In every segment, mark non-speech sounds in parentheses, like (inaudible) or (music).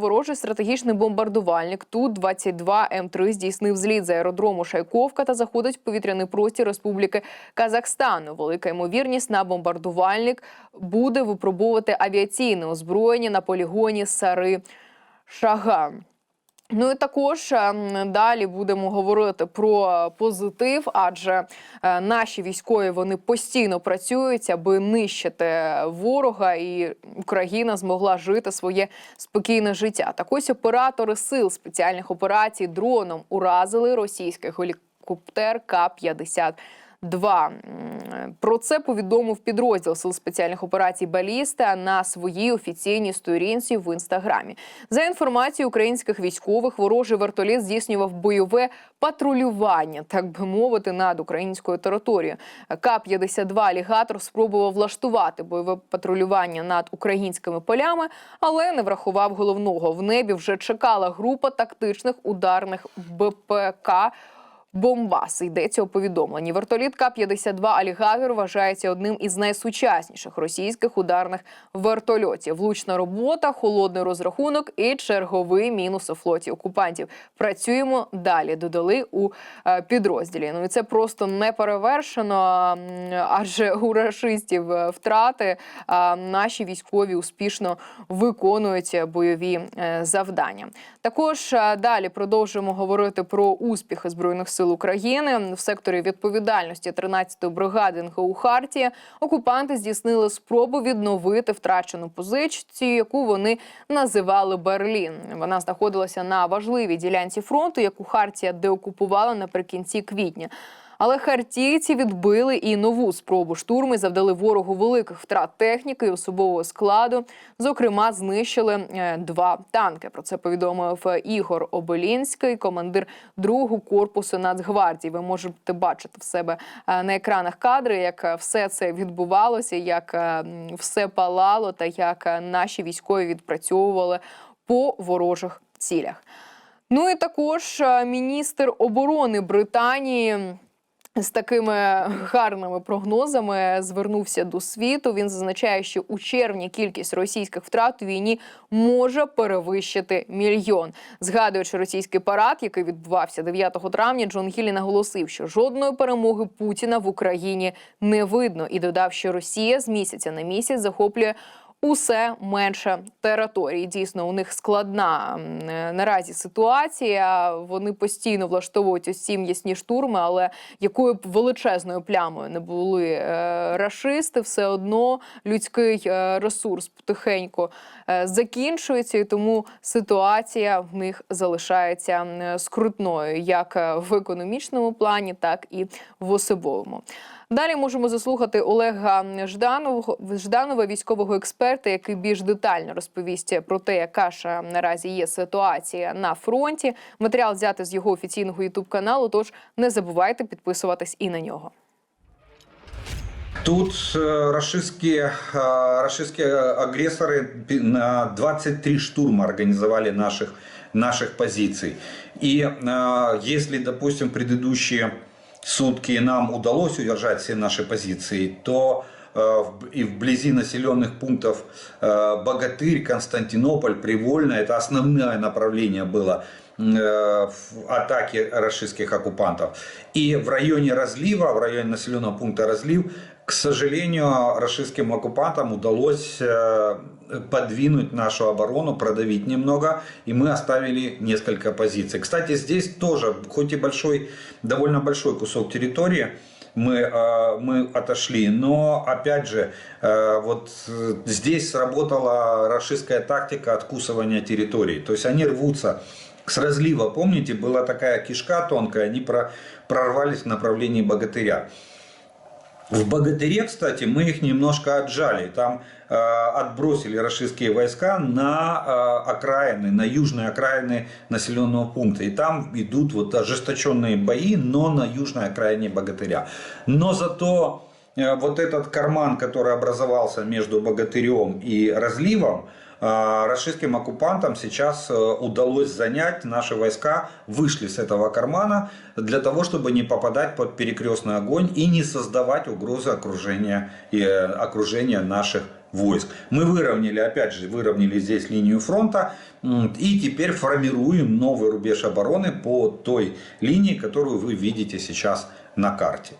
Ворожий стратегічний бомбардувальник Ту-22 М3 здійснив зліт з аеродрому Шайковка та заходить в повітряний простір Республіки Казахстан. Велика ймовірність на бомбардувальник буде випробовувати авіаційне озброєння на полігоні Сари Шага. Ну і також е, далі будемо говорити про позитив, адже е, наші військові вони постійно працюють, аби нищити ворога, і Україна змогла жити своє спокійне життя. Так ось оператори сил спеціальних операцій дроном уразили російський гелікоптер К-50. Два про це повідомив підрозділ сил спеціальних операцій Баліста на своїй офіційній сторінці в інстаграмі. За інформацією українських військових, ворожий вертоліт здійснював бойове патрулювання, так би мовити, над українською територією. К-52 алігатор спробував влаштувати бойове патрулювання над українськими полями, але не врахував головного. В небі вже чекала група тактичних ударних БПК. Бомбас йдеться у повідомленні. Вертоліт К-52 «Алігавір» вважається одним із найсучасніших російських ударних вертольотів. Влучна робота, холодний розрахунок і черговий мінус у флоті окупантів. Працюємо далі. Додали у е, підрозділі. Ну і це просто не перевершено, адже у рашистів е, втрати наші військові успішно виконують бойові е, завдання. Також далі продовжуємо говорити про успіхи збройних сил України в секторі відповідальності 13-ї бригади НГУ Хартія. Окупанти здійснили спробу відновити втрачену позицію, яку вони називали Берлін. Вона знаходилася на важливій ділянці фронту, яку Хартія деокупувала наприкінці квітня. Але хартійці відбили і нову спробу штурму і завдали ворогу великих втрат техніки і особового складу. Зокрема, знищили е, два танки. Про це повідомив е, Ігор Обелінський, командир другого корпусу Нацгвардії. Ви можете бачити в себе е, на екранах кадри, як все це відбувалося, як все палало, та як наші військові відпрацьовували по ворожих цілях. Ну і також міністр оборони Британії. З такими гарними прогнозами звернувся до світу. Він зазначає, що у червні кількість російських втрат у війні може перевищити мільйон. Згадуючи російський парад, який відбувався 9 травня, Джон Гіллі наголосив, що жодної перемоги Путіна в Україні не видно, і додав, що Росія з місяця на місяць захоплює. Усе менше територій. Дійсно, у них складна наразі ситуація. Вони постійно влаштовують ось ці м'ясні штурми, але якою б величезною плямою не були е, рашисти, все одно людський е, ресурс потихеньку е, закінчується, і тому ситуація в них залишається скрутною, як в економічному плані, так і в особовому. Далі можемо заслухати Олега Жданова, Жданова, військового експерта, який більш детально розповість про те, яка ж наразі є ситуація на фронті. Матеріал взяти з його офіційного ютуб каналу. Тож не забувайте підписуватись і на нього. Тут э, рашистские, э, рашистские агрессоры пи- на 23 штурма организовали наших, наших позиций. И э, если, допустим, предыдущие сутки нам удалось удержать все наши позиции, то э, и вблизи населенных пунктов э, Богатырь, Константинополь, Привольно, это основное направление было э, в атаке российских оккупантов. И в районе разлива, в районе населенного пункта разлив, к сожалению, российским оккупантам удалось э, подвинуть нашу оборону, продавить немного, и мы оставили несколько позиций. Кстати, здесь тоже, хоть и большой, довольно большой кусок территории, мы, э, мы отошли. Но, опять же, э, вот здесь сработала рашистская тактика откусывания территорий. То есть они рвутся с разлива, помните, была такая кишка тонкая, они про- прорвались в направлении богатыря. В Богатыре, кстати, мы их немножко отжали. Там э, отбросили российские войска на э, окраины, на южные окраины населенного пункта. И там идут вот ожесточенные бои, но на южной окраине Богатыря. Но зато э, вот этот карман, который образовался между Богатырем и Разливом, российским оккупантам сейчас э, удалось занять. Наши войска вышли с этого кармана для того, чтобы не попадать под перекрестный огонь и не создавать угрозы окружения, и, э, окружения наших войск. Мы выровняли, опять же, выровняли здесь линию фронта и теперь формируем новый рубеж обороны по той линии, которую вы видите сейчас на карте.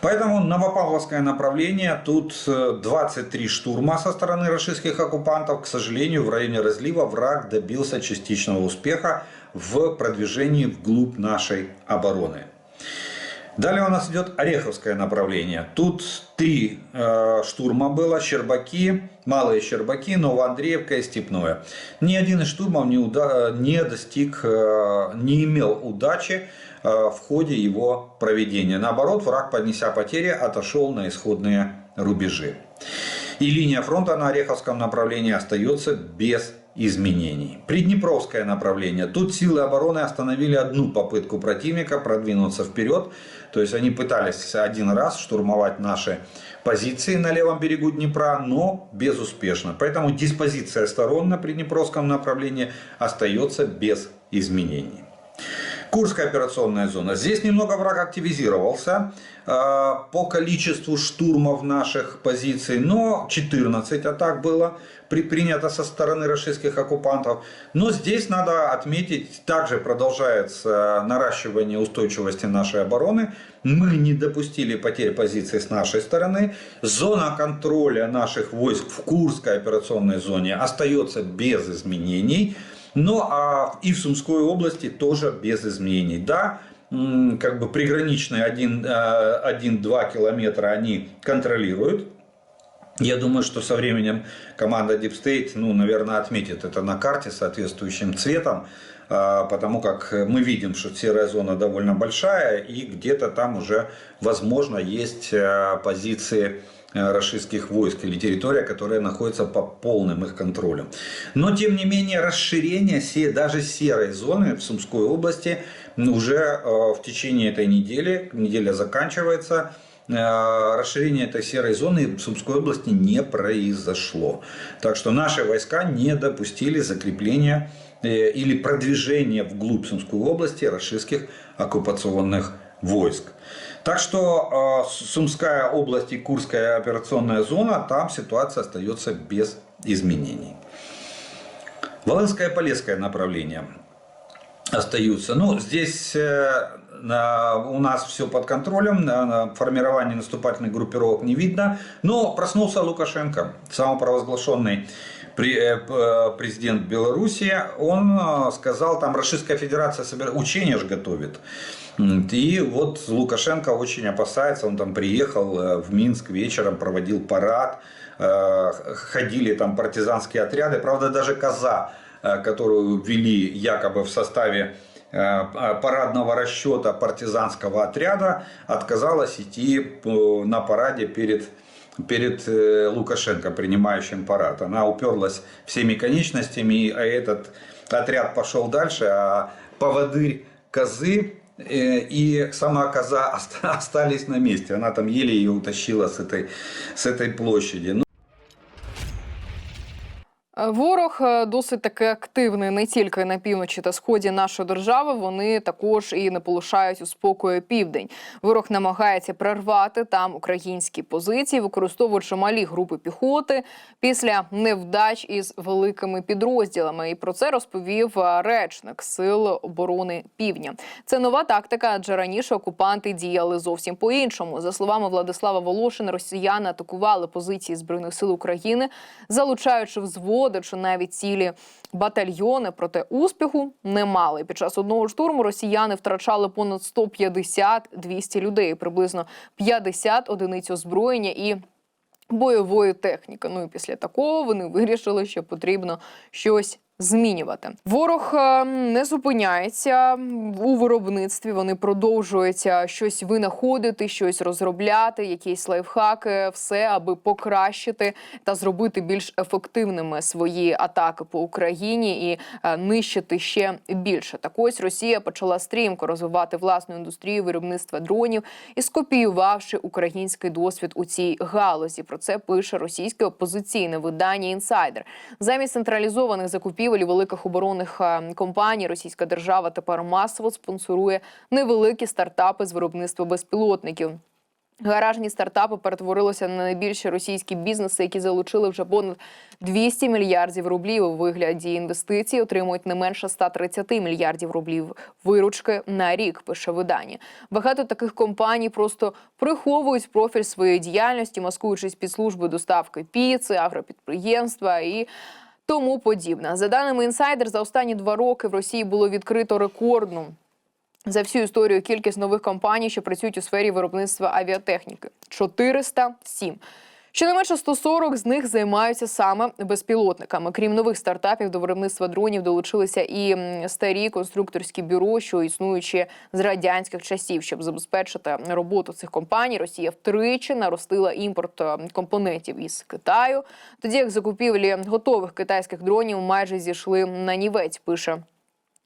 Поэтому Новопавловское направление, тут э, 23 штурма со стороны российских оккупантов. К сожалению, в районе разлива враг добился частичного успеха в продвижении вглубь нашей обороны. Далее у нас идет Ореховское направление. Тут три э, штурма было, Щербаки, Малые Щербаки, Новоандреевка и Степное. Ни один из штурмов не, уда- не достиг, э, не имел удачи э, в ходе его проведения. Наоборот, враг, поднеся потери, отошел на исходные рубежи. И линия фронта на Ореховском направлении остается без изменений. Приднепровское направление. Тут силы обороны остановили одну попытку противника продвинуться вперед. То есть они пытались один раз штурмовать наши позиции на левом берегу Днепра, но безуспешно. Поэтому диспозиция сторон на Приднепровском направлении остается без изменений. Курская операционная зона. Здесь немного враг активизировался э, по количеству штурмов наших позиций, но 14 атак было предпринято со стороны российских оккупантов. Но здесь надо отметить, также продолжается наращивание устойчивости нашей обороны. Мы не допустили потерь позиций с нашей стороны. Зона контроля наших войск в Курской операционной зоне остается без изменений. Ну а и в Сумской области тоже без изменений. Да, как бы приграничные 1-2 километра они контролируют. Я думаю, что со временем команда Deep State, ну, наверное, отметит это на карте соответствующим цветом, а, потому как мы видим, что серая зона довольно большая, и где-то там уже, возможно, есть а, позиции российских войск или территория, которая находится по полным их контролем. Но, тем не менее, расширение даже серой зоны в Сумской области уже а, в течение этой недели, неделя заканчивается, Э, расширение этой серой зоны в Сумской области не произошло. Так что наши войска не допустили закрепления э, или продвижения вглубь Сумской области российских оккупационных войск. Так что э, Сумская область и Курская операционная зона, там ситуация остается без изменений. Волынское Полесское направление остаются. Ну, здесь э, у нас все под контролем, формирование наступательных группировок не видно. Но проснулся Лукашенко, самопровозглашенный президент Беларуси. Он э, сказал, там Российская Федерация собира- учения же готовит. И вот Лукашенко очень опасается, он там приехал э, в Минск вечером, проводил парад, э, ходили там партизанские отряды, правда даже Коза э, которую ввели якобы в составе э, парадного расчета партизанского отряда, отказалась идти э, на параде перед, перед э, Лукашенко, принимающим парад. Она уперлась всеми конечностями, а этот отряд пошел дальше, а поводырь козы э, и сама коза оста- (laughs) остались на месте. Она там еле ее утащила с этой, с этой площади. Е, Ворог е, досить таки активний не тільки на півночі та сході нашої держави. Вони також і не полишають у спокою південь. Ворог намагається прорвати там українські позиції, використовуючи малі групи піхоти після невдач із великими підрозділами. І про це розповів е, речник Сил оборони Півдня. Це нова тактика, адже раніше окупанти діяли зовсім по-іншому. За словами Владислава Волошина, росіяни атакували позиції збройних сил України, залучаючи взводи чи навіть цілі батальйони. Проте успіху не мали. Під час одного штурму росіяни втрачали понад 150-200 людей, приблизно 50 одиниць озброєння і бойової техніки. Ну і після такого вони вирішили, що потрібно щось. Змінювати ворог е, не зупиняється у виробництві. Вони продовжують щось винаходити, щось розробляти, якісь лайфхаки, все аби покращити та зробити більш ефективними свої атаки по Україні і е, нищити ще більше. Так ось Росія почала стрімко розвивати власну індустрію виробництва дронів і скопіювавши український досвід у цій галузі. Про це пише російське опозиційне видання інсайдер. Замість централізованих закупівель великих оборонних е, компаній Російська держава тепер масово спонсорує невеликі стартапи з виробництва безпілотників. Гаражні стартапи перетворилися на найбільші російські бізнеси, які залучили вже понад 200 мільярдів рублів у вигляді інвестицій, отримують не менше 130 мільярдів рублів виручки на рік. Пише видання. Багато таких компаній просто приховують профіль своєї діяльності, маскуючись під служби доставки піци, агропідприємства і. Тому подібне. За даними інсайдер, за останні два роки в Росії було відкрито рекордну за всю історію кількість нових компаній, що працюють у сфері виробництва авіатехніки 407. Щонайменше 140 з них займаються саме безпілотниками. Крім нових стартапів, до виробництва дронів долучилися і старі конструкторські бюро, що існуючі з радянських часів. Щоб забезпечити роботу цих компаній, Росія втричі наростила імпорт е, компонентів із Китаю. Тоді як закупівлі готових китайських дронів майже зійшли на нівець. Пише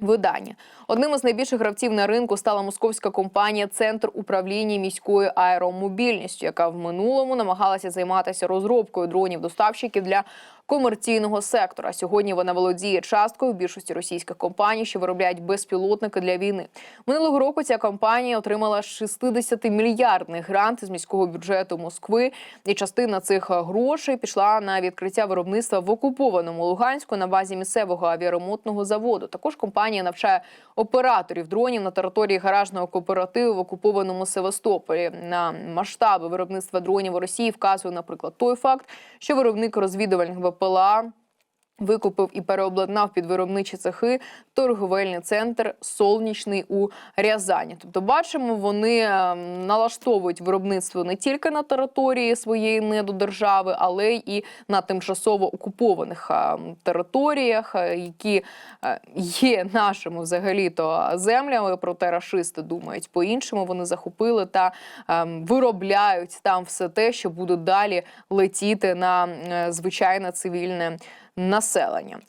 Видання. Одним із найбільших гравців на ринку стала московська компанія Центр управління міською аеромобільністю, яка в минулому намагалася займатися розробкою дронів доставщиків для комерційного сектора. Сьогодні вона володіє часткою в більшості російських компаній, що виробляють безпілотники для війни. Минулого року ця компанія отримала 60-мільярдний грант з міського бюджету Москви, і частина цих грошей пішла на відкриття виробництва в окупованому Луганську на базі місцевого авіаремонтного заводу. Також компанія навчає операторів дронів на території гаражного кооперативу в окупованому Севастополі. На масштаби виробництва дронів у Росії вказує, наприклад, той факт, що виробник розвідувальних ВПЛА Викупив і переобладнав під виробничі цехи торговельний центр Солнічний у Рязані. Тобто, бачимо, вони ем, налаштовують виробництво не тільки на території своєї недодержави, але й на тимчасово окупованих ем, територіях, е, які е, є нашими взагалі-то землями. Проте рашисти думають по-іншому. Вони захопили та виробляють там все те, що буде далі летіти на е, звичайне цивільне населення.